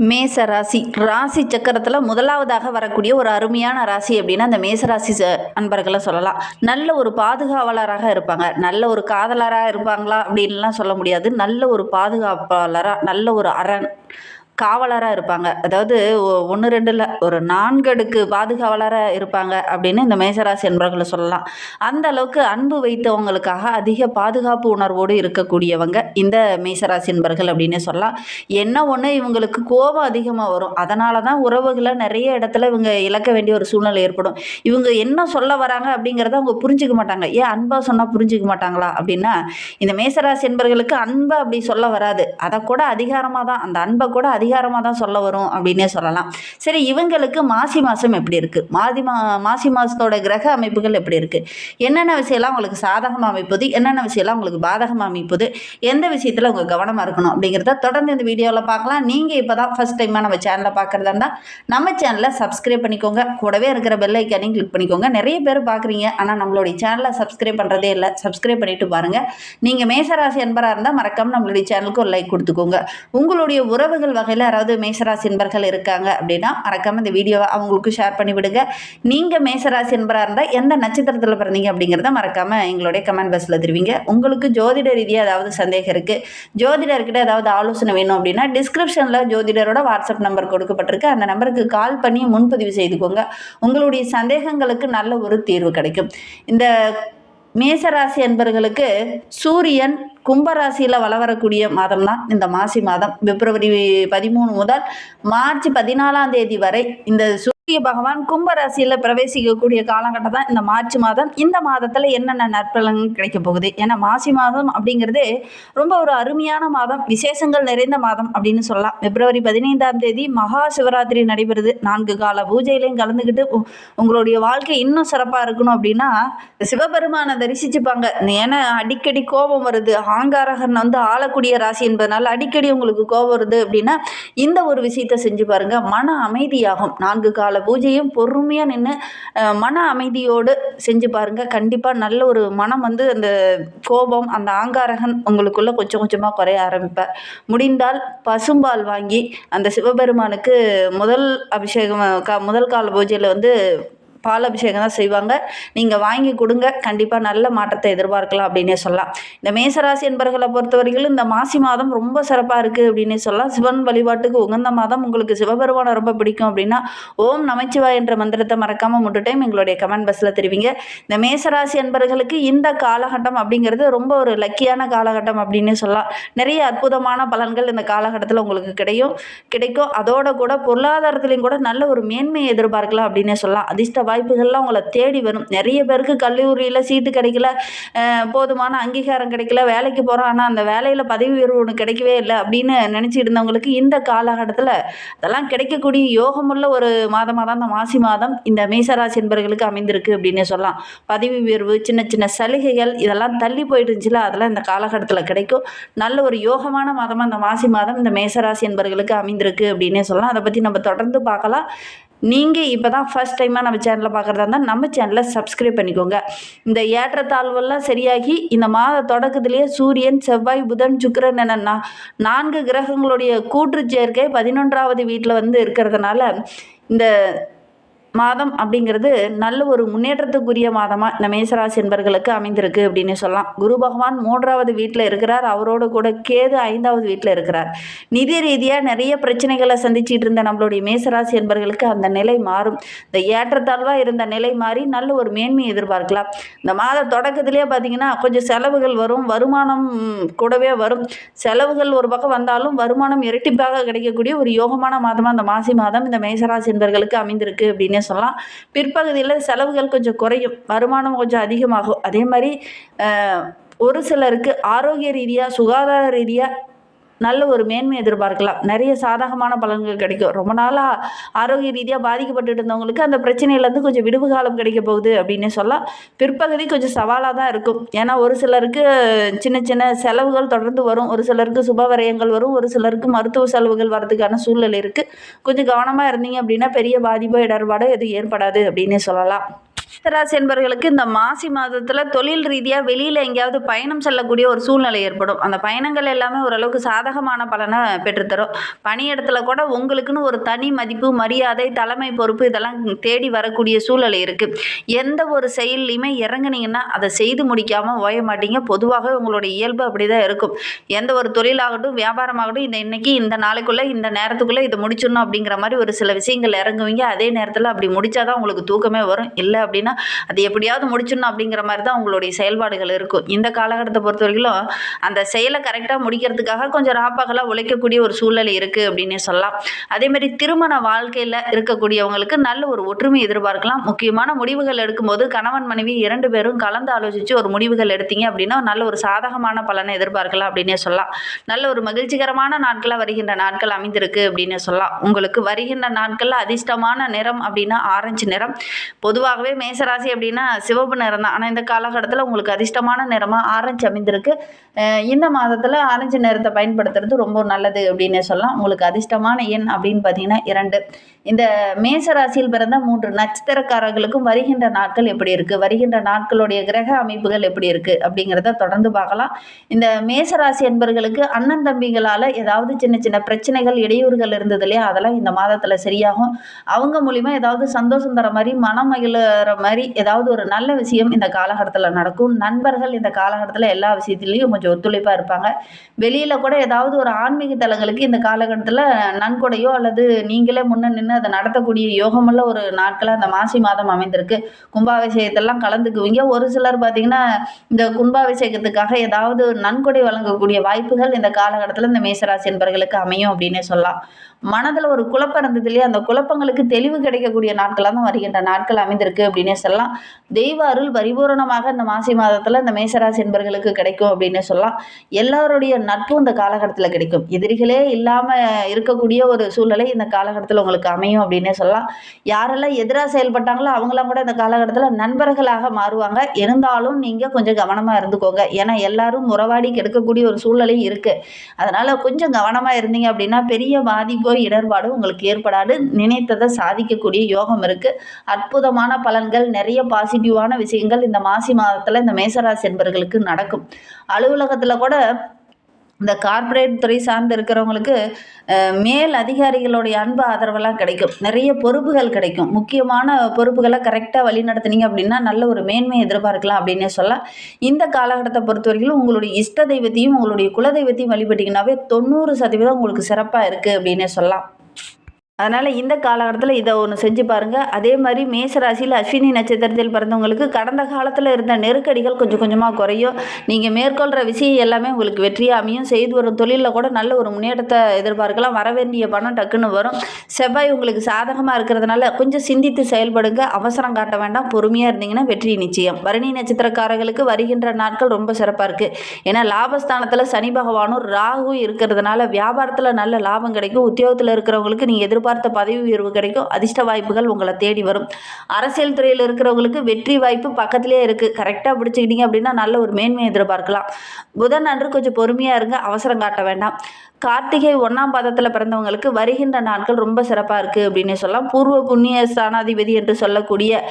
மேச ராசி ராசி சக்கரத்தில் முதலாவதாக வரக்கூடிய ஒரு அருமையான ராசி அப்படின்னா அந்த மேசராசி ச அன்பர்களை சொல்லலாம். நல்ல ஒரு பாதுகாவலராக இருப்பாங்க. நல்ல ஒரு காதலராக இருப்பாங்களா அப்படின்லாம் சொல்ல முடியாது. நல்ல ஒரு பாதுகாப்பாளராக நல்ல ஒரு அரண் காவலராக இருப்பாங்க. அதாவது ஒன்று ரெண்டில் ஒரு நான்கு அடுக்கு பாதுகாவலராக இருப்பாங்க அப்படின்னு இந்த மேசராசி என்பர்களை சொல்லலாம். அந்த அளவுக்கு அன்பு வைத்தவங்களுக்காக அதிக பாதுகாப்பு உணர்வோடு இருக்கக்கூடியவங்க இந்த மேசராசி என்பர்கள் அப்படின்னு சொல்லலாம். என்ன ஒன்று இவங்களுக்கு கோபம் அதிகமாக வரும். அதனால தான் உறவுகளை நிறைய இடத்துல இவங்க இழக்க வேண்டிய ஒரு சூழ்நிலை ஏற்படும். இவங்க என்ன சொல்ல வராங்க அப்படிங்கிறத அவங்க புரிஞ்சுக்க மாட்டாங்க. ஏன் அன்பாக சொன்னால் புரிஞ்சுக்க மாட்டாங்களா அப்படின்னா இந்த மேசராசி என்பர்களுக்கு அன்பை அப்படி சொல்ல வராது. அதை கூட அதிகாரமாக தான் அந்த அன்பை கூட அதிகாரமாக தான் சொல்ல வரும் அப்படின்னே சொல்லலாம். சரி இவங்களுக்கு மாசி மாதம் எப்படி இருக்குது மாதி மா மாசி மாதத்தோட கிரக அமைப்புகள் எப்படி இருக்குது என்னென்ன விஷயம்லாம் உங்களுக்கு சாதகமாக அமைப்பது? என்னென்ன விஷயம்லாம் உங்களுக்கு பாதகமாக அமைப்பது? எந்த விஷயத்தில் உங்கள் கவனமாக இருக்கணும் அப்படிங்கிறத தொடர்ந்து இந்த வீடியோவில் பார்க்கலாம். நீங்கள் இப்போ தான் ஃபஸ்ட் டைமாக நம்ம சேனலை பார்க்குறதா இருந்தால் நம்ம சேனலை சப்ஸ்கிரைப் பண்ணிக்கோங்க. கூடவே இருக்கிற பெல் ஐக்கானையும் கிளிக் பண்ணிக்கோங்க. நிறைய பேர் பார்க்குறீங்க ஆனால் நம்மளுடைய சேனலை சப்ஸ்கிரைப் பண்ணுறதே இல்லை. சப்ஸ்கிரைப் பண்ணிவிட்டு பாருங்கள் நீங்கள் மேசராசி என்பராக இருந்தால் மறக்காமல் நம்மளுடைய சேனலுக்கு ஒரு லைக் கொடுத்துக்கோங்க. உங்களுடைய உறவுகள் வகையில் யாராவது மேசராசி என்பர்கள் இருக்காங்க அப்படின்னா மறக்காமல் இந்த வீடியோவை அவங்களுக்கு ஷேர் பண்ணி விடுங்க. நீங்கள் மேசராசி என்பராக இருந்தால் எந்த நட்சத்திரத்தில் பிறந்தீங்க அப்படிங்கிறத மறக்காமல் எங்களுடைய கமெண்ட் பாக்ஸில் தெரிவிங்க. உங்களுக்கு ஜோதிட ரீதியாக ஏதாவது சந்தேகம் இருக்குது ஜோதிடர்கிட்ட ஏதாவது ஆலோசனை வேணும் அப்படின்னா டிஸ்கிரிப்ஷனில் ஜோதிடரோட வாட்ஸ்அப் நம்பர் கொடுக்கப்பட்டிருக்கு. அந்த நம்பருக்கு கால் பண்ணி முன்பதிவு செய்துக்கோங்க. உங்களுடைய சந்தேகங்களுக்கு நல்ல ஒரு தீர்வு கிடைக்கும். இந்த மேசராசி என்பவர்களுக்கு சூரியன் கும்பராசியில் வள வரக்கூடிய மாதம் தான் இந்த மாசி மாதம். பிப்ரவரி பதிமூணு முதல் மார்ச் பதினாலாம் தேதி வரை இந்த சூரிய பகவான் கும்பராசியில் பிரவேசிக்கக்கூடிய காலகட்டம் தான் இந்த மார்ச் மாதம். இந்த மாதத்தில் என்னென்ன நற்பலன்கள் கிடைக்க போகுது? ஏன்னா மாசி மாதம் அப்படிங்கிறது ரொம்ப ஒரு அருமையான மாதம் விசேஷங்கள் நிறைந்த மாதம் அப்படின்னு சொல்லலாம். பிப்ரவரி பதினைந்தாம் தேதி மகா சிவராத்திரி நடைபெறுது. நான்கு கால பூஜையிலையும் கலந்துக்கிட்டு உங்களுடைய வாழ்க்கை இன்னும் சிறப்பாக இருக்கணும் அப்படின்னா சிவபெருமானை தரிசிச்சுப்பாங்க. ஏன்னா அடிக்கடி கோபம் வருது. ஆங்காரகன் வந்து ஆளக்கூடிய ராசி என்பதனால அடிக்கடி உங்களுக்கு கோபம் வருது அப்படின்னா இந்த ஒரு விஷயத்த செஞ்சு பாருங்க. மன அமைதியாகும். நான்கு கால பூஜையும் பொறுமையாக நின்று மன அமைதியோடு செஞ்சு பாருங்கள் கண்டிப்பாக நல்ல ஒரு மனம் வந்து அந்த கோபம் அந்த ஆங்காரகன் உங்களுக்குள்ளே கொஞ்சம் கொஞ்சமாக குறைய ஆரம்பிப்பார் முடிந்தால் பசும்பால் வாங்கி அந்த சிவபெருமானுக்கு முதல் அபிஷேகம் க முதல் கால பூஜையில் வந்து பால் அபிஷேகம் தான் செய்வாங்க. நீங்கள் வாங்கி கொடுங்க. கண்டிப்பாக நல்ல மாற்றத்தை எதிர்பார்க்கலாம் அப்படின்னே சொல்லலாம். இந்த மேசராசி என்பர்களை பொறுத்தவரையிலும் இந்த மாசி மாதம் ரொம்ப சிறப்பாக இருக்குது அப்படின்னே சொல்லலாம். சிவன் வழிபாட்டுக்கு உகந்த மாதம். உங்களுக்கு சிவபெருமானை ரொம்ப பிடிக்கும் அப்படின்னா ஓம் நமச்சிவாய் என்ற மந்திரத்தை மறக்காமல் முட்டு டைம் எங்களுடைய கமெண்ட் பஸ்ஸில் தெரிவிங்க. இந்த மேசராசி என்பர்களுக்கு இந்த காலகட்டம் அப்படிங்கிறது ரொம்ப ஒரு லக்கியான காலகட்டம் அப்படின்னு சொல்லலாம். நிறைய அற்புதமான பலன்கள் இந்த காலகட்டத்தில் உங்களுக்கு கிடைக்கும் கிடைக்கும். அதோட கூட பொருளாதாரத்துலேயும் கூட நல்ல ஒரு மேன்மையை எதிர்பார்க்கலாம் அப்படின்னே சொல்லலாம். அதிர்ஷ்ட வாய்ப்புகள்லாம் உங்களை தேடி வரும். நிறைய பேருக்கு கல்லூரியில் சீட்டு கிடைக்கல போதுமான அங்கீகாரம் கிடைக்கல வேலைக்கு போகிறோம் ஆனால் அந்த வேலையில் பதவி உயர்வு ஒன்று கிடைக்கவே இல்லை அப்படின்னு நினச்சிட்டு இருந்தவங்களுக்கு இந்த காலகட்டத்தில் அதெல்லாம் கிடைக்கக்கூடிய யோகமுள்ள ஒரு மாதமாக தான் இந்த மாசி மாதம் இந்த மேசராசி என்பர்களுக்கு அமைந்திருக்கு அப்படின்னே சொல்லலாம். பதவி உயர்வு சின்ன சின்ன சலுகைகள் இதெல்லாம் தள்ளி போயிட்டு இருந்துச்சுல அதெல்லாம் இந்த காலகட்டத்தில் கிடைக்கும். நல்ல ஒரு யோகமான மாதமாக இந்த மாசி மாதம் இந்த மேசராசி என்பர்களுக்கு அமைந்திருக்கு அப்படின்னே சொல்லலாம். அதை பற்றி நம்ம தொடர்ந்து பார்க்கலாம். நீங்கள் இப்போ தான் ஃபஸ்ட் டைமாக நம்ம சேனலை பார்க்குறதா இருந்தால் நம்ம சேனலை சப்ஸ்கிரைப் பண்ணிக்கோங்க. இந்த ஏற்றத்தாழ்வெல்லாம் சரியாகி இந்த மாத தொடக்கத்திலேயே சூரியன் செவ்வாய் புதன் சுக்கரன் என நான்கு கிரகங்களுடைய கூற்று சேர்க்கை பதினொன்றாவது வீட்டில் வந்து இருக்கிறதுனால இந்த மாதம் அப்படிங்கிறது நல்ல ஒரு முன்னேற்றத்துக்குரிய மாதமாக இந்த மேசராசி என்பர்களுக்கு அமைந்திருக்கு அப்படின்னு சொல்லலாம். குரு பகவான் மூன்றாவது வீட்டில் இருக்கிறார். அவரோட கூட கேது ஐந்தாவது வீட்டில் இருக்கிறார். நிதி ரீதியாக நிறைய பிரச்சனைகளை சந்திச்சிட்டு இருந்த நம்மளுடைய மேசராசி என்பர்களுக்கு அந்த நிலை மாறும். இந்த ஏற்றத்தாழ்வாக இருந்த நிலை மாறி நல்ல ஒரு மேன்மையை எதிர்பார்க்கலாம். இந்த மாத தொடக்கத்திலேயே பார்த்தீங்கன்னா கொஞ்சம் செலவுகள் வரும். வருமானம் கூடவே வரும். செலவுகள் ஒரு பக்கம் வந்தாலும் வருமானம் இரட்டிப்பாக கிடைக்கக்கூடிய ஒரு யோகமான மாதமாக அந்த மாசி மாதம் இந்த மேசராசி என்பர்களுக்கு அமைந்திருக்கு அப்படின்னு சொல்லலாம். பிற்பகுதியில் செலவுகள் கொஞ்சம் குறையும். வருமானம் கொஞ்சம் அதிகமாகும். அதே மாதிரி ஒரு சிலருக்கு ஆரோக்கிய ரீதியாக சுகாதார ரீதியாக நல்ல ஒரு மேன்மை எதிர்பார்க்கலாம். நிறைய சாதகமான பலன்கள் கிடைக்கும். ரொம்ப நாளாக ஆரோக்கிய ரீதியாக பாதிக்கப்பட்டு இருந்தவங்களுக்கு அந்த பிரச்சனையிலேருந்து கொஞ்சம் விடுவு காலம் கிடைக்க போகுது அப்படின்னு சொல்லலாம் பிற்பகுதி கொஞ்சம் சவாலாக தான் இருக்கும். ஏன்னா ஒரு சிலருக்கு சின்ன சின்ன செலவுகள் தொடர்ந்து வரும். ஒரு சிலருக்கு சுபவரயங்கள் வரும். ஒரு சிலருக்கு மருத்துவ செலவுகள் வரதுக்கான சூழ்நிலை இருக்குது கொஞ்சம் கவனமாக இருந்தீங்க அப்படின்னா பெரிய பாதிப்போ இடர்பாடோ எதுவும் ஏற்படாது அப்படின்னு சொல்லலாம். மேசராசி என்பவர்களுக்கு இந்த மாசி மாதத்தில் தொழில் ரீதியாக வெளியில் எங்கேயாவது பயணம் செல்லக்கூடிய ஒரு சூழ்நிலை ஏற்படும். அந்த பயணங்கள் எல்லாமே ஓரளவுக்கு சாதகமான பலனை பெற்றுத்தரும். பணியிடத்துல கூட உங்களுக்குன்னு ஒரு தனி மதிப்பு மரியாதை தலைமை பொறுப்பு இதெல்லாம் தேடி வரக்கூடிய சூழ்நிலை இருக்குது எந்த ஒரு செயல்லையுமே இறங்குனீங்கன்னா அதை செய்து முடிக்காமல் ஓய மாட்டீங்க. பொதுவாகவே உங்களுடைய இயல்பு அப்படி தான் இருக்கும். எந்த ஒரு தொழிலாகட்டும் வியாபாரமாகட்டும் இந்த இன்னைக்கு இந்த நாளைக்குள்ளே இந்த நேரத்துக்குள்ளே இதை முடிச்சிடணும் அப்படிங்கிற மாதிரி ஒரு சில விஷயங்கள் இறங்குவீங்க. அதே நேரத்தில் அப்படி முடிச்சாதான் உங்களுக்கு தூக்கமே வரும். இல்லை அப்படின்னா அது எப்படியாவது முடிச்சிடணும் அப்படிங்கிற மாதிரி தான் உங்களுடைய செயல்பாடுகள் இருக்கும். இந்த காலகட்டத்தை பொறுத்த வரைக்கும் அந்த செயலை கரெக்டாக முடிக்கிறதுக்காக கொஞ்சம் ராப்பகலாக உழைக்கக்கூடிய ஒரு சூழ்நிலை இருக்குது அப்படின்னே சொல்லலாம். அதேமாதிரி திருமண வாழ்க்கையில் இருக்கக்கூடியவங்களுக்கு நல்ல ஒரு ஒற்றுமை எதிர்பார்க்கலாம். முக்கியமான முடிவுகள் எடுக்கும்போது கணவன் மனைவி இரண்டு பேரும் கலந்து ஆலோசித்து ஒரு முடிவுகள் எடுத்தீங்க அப்படின்னா நல்ல ஒரு சாதகமான பலனை எதிர்பார்க்கலாம் அப்படின்னே சொல்லலாம். நல்ல ஒரு மகிழ்ச்சிகரமான நாட்களாக வருகின்ற நாட்கள் அமைந்திருக்கு அப்படின்னு சொல்லலாம். உங்களுக்கு வருகின்ற நாட்களில் அதிர்ஷ்டமான நிறம் அப்படின்னா ஆரஞ்சு நிறம். பொதுவாகவே ராசி அப்படின்னா சிவப்பு நிறம் தான். ஆனால் இந்த காலகட்டத்தில் உங்களுக்கு அதிர்ஷ்டமான நிறமாக ஆரஞ்சு அமைந்திருக்கு. இந்த மாதத்தில் ஆரஞ்சு நிறத்தை பயன்படுத்துறது ரொம்ப நல்லது அப்படின்னு சொல்லலாம். உங்களுக்கு அதிர்ஷ்டமான எண் அப்படின்னு பார்த்தீங்கன்னா இரண்டு. இந்த மேசராசியில் பிறந்த மூன்று நட்சத்திரக்காரர்களுக்கும் வருகின்ற நாட்கள் எப்படி இருக்குது வருகின்ற நாட்களுடைய கிரக அமைப்புகள் எப்படி இருக்குது அப்படிங்கிறத தொடர்ந்து பார்க்கலாம். இந்த மேசராசி என்பர்களுக்கு அண்ணன் தம்பிகளால் ஏதாவது சின்ன சின்ன பிரச்சனைகள் இடையூறுகள் இருந்தது இல்லையா? அதெல்லாம் இந்த மாதத்தில் சரியாகும். அவங்க மூலிமா ஏதாவது சந்தோஷம் தர மாதிரி மனம் மகிழற மாதிரி ஏதாவது ஒரு நல்ல விஷயம் இந்த காலகட்டத்தில் நடக்கும். நண்பர்கள் இந்த காலகட்டத்தில் எல்லா விஷயத்துலேயும் கொஞ்சம் ஒத்துழைப்பாக இருப்பாங்க. வெளியில் கூட ஏதாவது ஒரு ஆன்மீக தலங்களுக்கு இந்த காலகட்டத்தில் நன்கொடையோ அல்லது நீங்களே முன்ன நின்று அதை நடத்தக்கூடிய யோகமுள்ள ஒரு நாட்களாக இந்த மாசி மாதம் அமைந்திருக்கு. கும்பாபிஷேகத்தெல்லாம் கலந்துக்குவீங்க. ஒரு சிலர் பார்த்தீங்கன்னா இந்த கும்பாபிஷேகத்துக்காக ஏதாவது நன்கொடை வழங்கக்கூடிய வாய்ப்புகள் இந்த காலகட்டத்தில் இந்த மேசராசி என்பவர்களுக்கு அமையும் அப்படின்னே சொல்லலாம். மனதில் ஒரு குழப்பம் இருந்தது இல்லையா? அந்த குழப்பங்களுக்கு தெளிவு கிடைக்கக்கூடிய நாட்களாக தான் வருகின்ற நாட்கள் அமைந்திருக்கு அப்படின்னு சொல்லலாம் தெய்வ அருள் பரிபூரணமாக இந்த மாசி மாதத்தில் இந்த மேசராசி என்பவர்களுக்கு கிடைக்கும் அப்படின்னே சொல்லலாம். எல்லாருடைய நட்பும் இந்த காலகட்டத்தில் கிடைக்கும். எதிரிகளே இல்லாமல் இருக்கக்கூடிய ஒரு சூழ்நிலை இந்த காலகட்டத்தில் உங்களுக்கு அமையும் அப்படின்னே சொல்லலாம். யாரெல்லாம் எதிராக செயல்பட்டாங்களோ அவங்களாம் கூட இந்த காலகட்டத்தில் நண்பர்களாக மாறுவாங்க. இருந்தாலும் நீங்கள் கொஞ்சம் கவனமாக இருந்துக்கோங்க. ஏன்னா எல்லாரும் உறவாடி கெடுக்கக்கூடிய ஒரு சூழ்நிலை இருக்குது அதனால் கொஞ்சம் கவனமாக இருந்தீங்க அப்படின்னா பெரிய பாதிப்போ இடர்பாடோ உங்களுக்கு ஏற்படாது. நினைத்ததை சாதிக்கக்கூடிய யோகம் இருக்குது அற்புதமான பலன்கள் நிறைய பாசிட்டிவான விஷயங்கள் இந்த மாசி மாதத்தில் இந்த மேசராசி என்பவர்களுக்கு நடக்கும். அலுவலகத்தில் கூட இந்த கார்ப்பரேட் துறை சார்ந்து இருக்கிறவங்களுக்கு மேல் அதிகாரிகளுடைய அன்பு ஆதரவெல்லாம் கிடைக்கும். நிறைய பொறுப்புகள் கிடைக்கும். முக்கியமான பொறுப்புகளை கரெக்டாக வழி நடத்துனீங்க அப்படின்னா நல்ல ஒரு மேன்மை எதிர்பார்க்கலாம் அப்படின்னே சொல்லலாம். இந்த காலகட்டத்தை பொறுத்த வரைக்கும் உங்களுடைய இஷ்ட தெய்வத்தையும் உங்களுடைய குலதெய்வத்தையும் வழிபட்டிங்கனாவே தொண்ணூறு சதவீதம் உங்களுக்கு சிறப்பாக இருக்குது அப்படின்னே சொல்லலாம். அதனால் இந்த காலகட்டத்தில் இதை ஒன்று செஞ்சு பாருங்கள் அதே மாதிரி மேசராசியில் அஸ்வினி நட்சத்திரத்தில் பிறந்தவங்களுக்கு கடந்த காலத்தில் இருந்த நெருக்கடிகள் கொஞ்சம் கொஞ்சமாக குறையும். நீங்கள் மேற்கொள்கிற விஷயம் எல்லாமே உங்களுக்கு வெற்றியாக அமையும். செய்து வரும் தொழிலில் கூட நல்ல ஒரு முன்னேற்றத்தை எதிர்பார்க்கலாம். வர வேண்டிய பணம் டக்குன்னு வரும். செவ்வாய் உங்களுக்கு சாதகமாக இருக்கிறதுனால கொஞ்சம் சிந்தித்து செயல்படுங்க. அவசரம் காட்ட வேண்டாம். பொறுமையாக இருந்தீங்கன்னா வெற்றி நிச்சயம். பரணி நட்சத்திரக்காரர்களுக்கு வருகின்ற நாட்கள் ரொம்ப சிறப்பாக இருக்குது ஏன்னா லாபஸ்தானத்தில் சனி பகவானும் ராகு இருக்கிறதுனால வியாபாரத்தில் நல்ல லாபம் கிடைக்கும். உத்தியோகத்தில் இருக்கிறவங்களுக்கு நீங்கள் எதிர்பார்த்த பதவி உயர்வு கிடைக்கும். அதிர்ஷ்ட வாய்ப்புகள் உங்களை தேடி வரும். அரசியல் துறையில் இருக்கிறவங்களுக்கு வெற்றி வாய்ப்பு பக்கத்திலே இருக்குது கரெக்டாக பிடிச்சிக்கிட்டீங்க அப்படின்னா நல்ல ஒரு மேன்மையை எதிர்பார்க்கலாம். புதன் அன்று கொஞ்சம் பொறுமையாக இருங்க. அவசரம் காட்ட வேண்டாம். கார்த்திகை ஒன்றாம் பாதத்தில் பிறந்தவங்களுக்கு வருகின்ற நாட்கள் ரொம்ப சிறப்பாக இருக்குது அப்படின்னு சொல்லலாம். பூர்வ புண்ணிய ஸ்தானாதிபதி என்று சொல்லக்கூடிய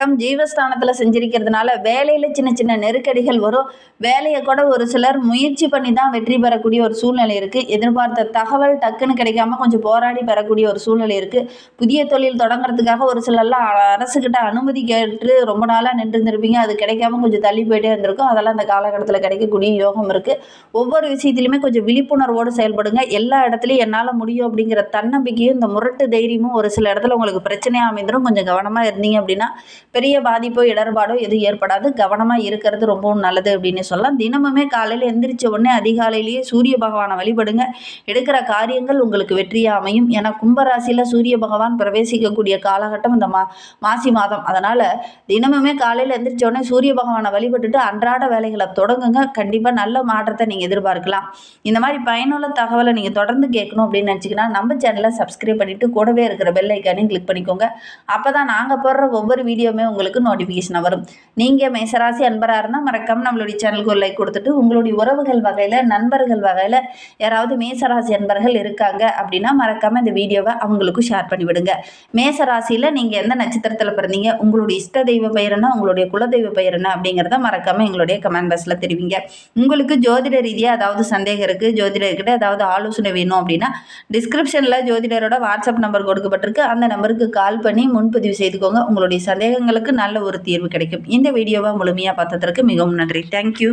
கிரகம் ஜீவஸ்தானத்தில் செஞ்சிருக்கிறதுனால வேலையில் சின்ன சின்ன நெருக்கடிகள் வரும். வேலையை கூட ஒரு சிலர் முயற்சி பண்ணி தான் வெற்றி பெறக்கூடிய ஒரு சூழ்நிலை இருக்குது எதிர்பார்த்த தகவல் டக்குன்னு கிடைக்காம கொஞ்சம் போராடி பெறக்கூடிய ஒரு சூழ்நிலை இருக்குது புதிய தொழில் தொடங்குறதுக்காக ஒரு சிலர்லாம் அரசுக்கிட்ட அனுமதி கேட்டு ரொம்ப நாளாக நின்றுருந்துருப்பீங்க. அது கிடைக்காம கொஞ்சம் தள்ளி போயிட்டே இருந்திருக்கும். அதெல்லாம் அந்த காலகட்டத்தில் கிடைக்கக்கூடிய யோகம் இருக்குது ஒவ்வொரு விஷயத்துலையுமே கொஞ்சம் விழிப்புணர்வோடு செயல்படுங்க. எல்லா இடத்துலையும் என்னால் முடியும் அப்படிங்கிற தன்னம்பிக்கையும் இந்த முரட்டு தைரியமும் ஒரு சில இடத்துல உங்களுக்கு பிரச்சனையாக அமைந்துடும் கொஞ்சம் கவனமாக இருந்தீங்க அப்படின்னா பெரிய பாதிப்போ இடர்பாடோ எதுவும் ஏற்படாது. கவனமாக இருக்கிறது ரொம்பவும் நல்லது அப்படின்னு சொல்லலாம். தினமுமே காலையில் எந்திரிச்ச உடனே அதிகாலையிலேயே சூரிய பகவானை வழிபடுங்க. எடுக்கிற காரியங்கள் உங்களுக்கு வெற்றியாக அமையும். ஏன்னா கும்பராசியில் சூரிய பகவான் பிரவேசிக்கக்கூடிய காலகட்டம் இந்த மா மாசி மாதம். அதனால் தினமுமே காலையில் எந்திரிச்ச உடனே சூரிய பகவானை வழிபட்டுட்டு அன்றாட வேலைகளை தொடங்குங்க. கண்டிப்பாக நல்ல மாற்றத்தை நீங்கள் எதிர்பார்க்கலாம். இந்த மாதிரி பயனுள்ள தகவலை நீங்கள் தொடர்ந்து கேட்கணும் அப்படின்னு நினச்சிங்கன்னா நம்ம சேனலை சப்ஸ்கிரைப் பண்ணிவிட்டு கூடவே இருக்கிற பெல் ஐக்கானையும் கிளிக் பண்ணிக்கோங்க. அப்போ தான் நாங்கள் போடுற ஒவ்வொரு வீடியோ வீடியோவுமே உங்களுக்கு நோட்டிஃபிகேஷனாக வரும். நீங்கள் மேசராசி அன்பராக இருந்தால் மறக்காமல் நம்மளுடைய சேனலுக்கு ஒரு லைக் கொடுத்துட்டு உங்களுடைய உறவுகள் வகையில் நண்பர்கள் வகையில் யாராவது மேசராசி அன்பர்கள் இருக்காங்க அப்படின்னா மறக்காமல் இந்த வீடியோவை அவங்களுக்கும் ஷேர் பண்ணிவிடுங்க மேசராசியில் நீங்கள் எந்த நட்சத்திரத்தில் பிறந்தீங்க உங்களுடைய இஷ்ட தெய்வ பெயர் என்ன உங்களுடைய குலதெய்வ பெயர் என்ன அப்படிங்கிறத மறக்காமல் எங்களுடைய கமெண்ட் பாக்ஸில் தெரிவிங்க. உங்களுக்கு ஜோதிட ரீதியாக ஏதாவது சந்தேகம் இருக்குது ஜோதிடர்கிட்ட ஏதாவது ஆலோசனை வேணும் அப்படின்னா டிஸ்கிரிப்ஷனில் ஜோதிடரோட வாட்ஸ்அப் நம்பர் கொடுக்கப்பட்டிருக்கு. அந்த நம்பருக்கு கால் பண்ணி முன்பதிவு செய்துக்கோங்க. உங்களுடைய சந்தேகங்கள் உங்களுக்கு நல்ல ஒரு தீர்வு கிடைக்கும். இந்த வீடியோவை முழுமையாக பார்த்ததற்கு மிகவும் நன்றி. தேங்க்யூ